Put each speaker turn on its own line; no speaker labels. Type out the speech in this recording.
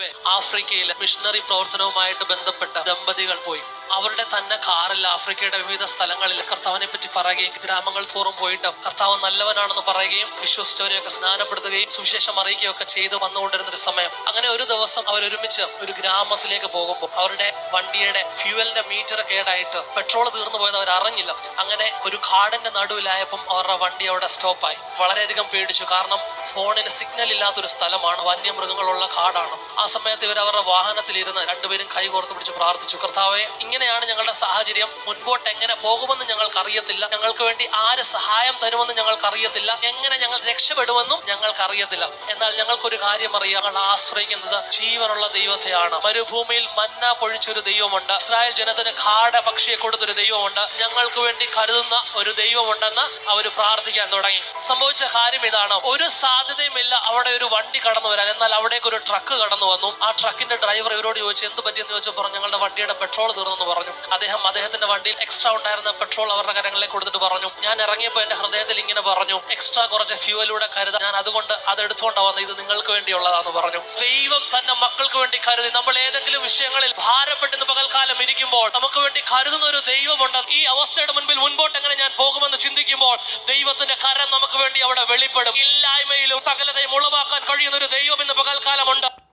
മുമ്പേ ആഫ്രിക്കയിലെ മിഷണറി പ്രവർത്തനവുമായിട്ട് ബന്ധപ്പെട്ട ദമ്പതികൾ പോയി. അവരുടെ തന്നെ കാറിൽ ആഫ്രിക്കയുടെ വിവിധ സ്ഥലങ്ങളിൽ കർത്താവിനെ പറ്റി പറയുകയും ഗ്രാമങ്ങൾ തോറും പോയിട്ട് കർത്താവ് നല്ലവനാണെന്ന് പറയുകയും വിശ്വസിച്ചവരെയൊക്കെ സ്നാനപ്പെടുത്തുകയും സുവിശേഷം അറിയിക്കുകയും ഒക്കെ ചെയ്ത് വന്നുകൊണ്ടിരുന്ന ഒരു സമയം. അങ്ങനെ ഒരു ദിവസം അവർ ഒരുമിച്ച് ഒരു ഗ്രാമത്തിലേക്ക് പോകുമ്പോൾ അവരുടെ വണ്ടിയുടെ ഫ്യൂവലിന്റെ മീറ്റർ കേടായിട്ട് പെട്രോൾ തീർന്നു പോയത് അവർ അറിഞ്ഞില്ല അങ്ങനെ ഒരു കാടിന്റെ നടുവിലായപ്പം അവരുടെ വണ്ടി അവിടെ സ്റ്റോപ്പായി. വളരെയധികം പേടിച്ചു. കാരണം ഫോണിന് സിഗ്നൽ ഇല്ലാത്തൊരു സ്ഥലമാണ്. വന്യമൃഗങ്ങളുള്ള കാടാണ്. ആ സമയത്ത് ഇവർ അവരുടെ വാഹനത്തിൽ ഇരുന്ന് രണ്ടുപേരും കൈകോർത്ത് പിടിച്ച് പ്രാർത്ഥിച്ചു. കർത്താവെ ഇങ്ങനെയാണ് ഞങ്ങളുടെ സാഹചര്യം. മുൻപോട്ട് എങ്ങനെ പോകുമെന്ന് ഞങ്ങൾക്ക് അറിയത്തില്ല ഞങ്ങൾക്ക് വേണ്ടി ആര് സഹായം തരുമെന്ന് ഞങ്ങൾക്ക് അറിയത്തില്ല എങ്ങനെ ഞങ്ങൾ രക്ഷപ്പെടുമെന്നും ഞങ്ങൾക്ക് അറിയത്തില്ല എന്നാൽ ഞങ്ങൾക്കൊരു കാര്യം അറിയാം. ഞങ്ങൾ ആശ്രയിക്കുന്നത് ജീവനുള്ള ദൈവത്തെയാണ്. മരുഭൂമിയിൽ മന്ന പൊഴിച്ചൊരു ദൈവമുണ്ട്. ഇസ്രായേൽ ജനത്തിന് കാട പക്ഷിയെ കൊടുത്തൊരു ദൈവമുണ്ട്. ഞങ്ങൾക്ക് വേണ്ടി കരുതുന്ന ഒരു ദൈവമുണ്ടെന്ന് അവർ പ്രാർത്ഥിക്കാൻ തുടങ്ങി. സംഭവിച്ച കാര്യം ഇതാണ്. ഒരു സാധ്യതയുമില്ല അവിടെ ഒരു വണ്ടി കടന്നു വരാൻ. എന്നാൽ അവിടേക്ക് ഒരു ട്രക്ക് കടന്നു വന്നു. ആ ട്രക്കിന്റെ ഡ്രൈവർ ഇവരോട് ചോദിച്ചു എന്ത് പറ്റിയെന്ന് ചോദിച്ചു പറഞ്ഞു ഞങ്ങളുടെ വണ്ടിയുടെ പെട്രോൾ തീർന്നെന്ന് പറഞ്ഞു. അദ്ദേഹം അദ്ദേഹത്തിന്റെ വണ്ടിയിൽ എക്സ്ട്രാ ഉണ്ടായിരുന്ന പെട്രോൾ അവരുടെ കരങ്ങളിലേക്ക് കൊടുത്തിട്ട് പറഞ്ഞു. ഞാൻ ഇറങ്ങിയപ്പോൾ എന്റെ ഹൃദയത്തിൽ ഇങ്ങനെ പറഞ്ഞു. എക്സ്ട്രാ കുറച്ച് ഫ്യൂവലൂടെ കരുതാൻ ഞാൻ അതുകൊണ്ട് അത് എടുത്തുകൊണ്ടാ വന്നത്. ഇത് നിങ്ങൾക്ക് വേണ്ടിയുള്ളതാന്ന് പറഞ്ഞു. ദൈവം തന്നെ മക്കൾക്ക് വേണ്ടി കരുതി. നമ്മൾ ഏതെങ്കിലും വിഷയങ്ങളിൽ ഭാരപ്പെട്ടെന്ന് പകൽക്കാലം ഇരിക്കുമ്പോൾ നമുക്ക് വേണ്ടി കരുതുന്ന ഒരു ദൈവമുണ്ട്. ഈ അവസ്ഥയുടെ മുൻപിൽ മുൻപോട്ട് എങ്ങനെ ഞാൻ പോകുമെന്ന് ചിന്തിക്കുമ്പോൾ ദൈവത്തിന്റെ കരം നമുക്ക് വേണ്ടി അവിടെ വെളിപ്പെടും. ഇല്ലായ്മയിലും സകലതയും ഉളവാക്കാൻ കഴിയുന്ന ഒരു ദൈവം ഇന്ന് പകൽക്കാലമുണ്ട്.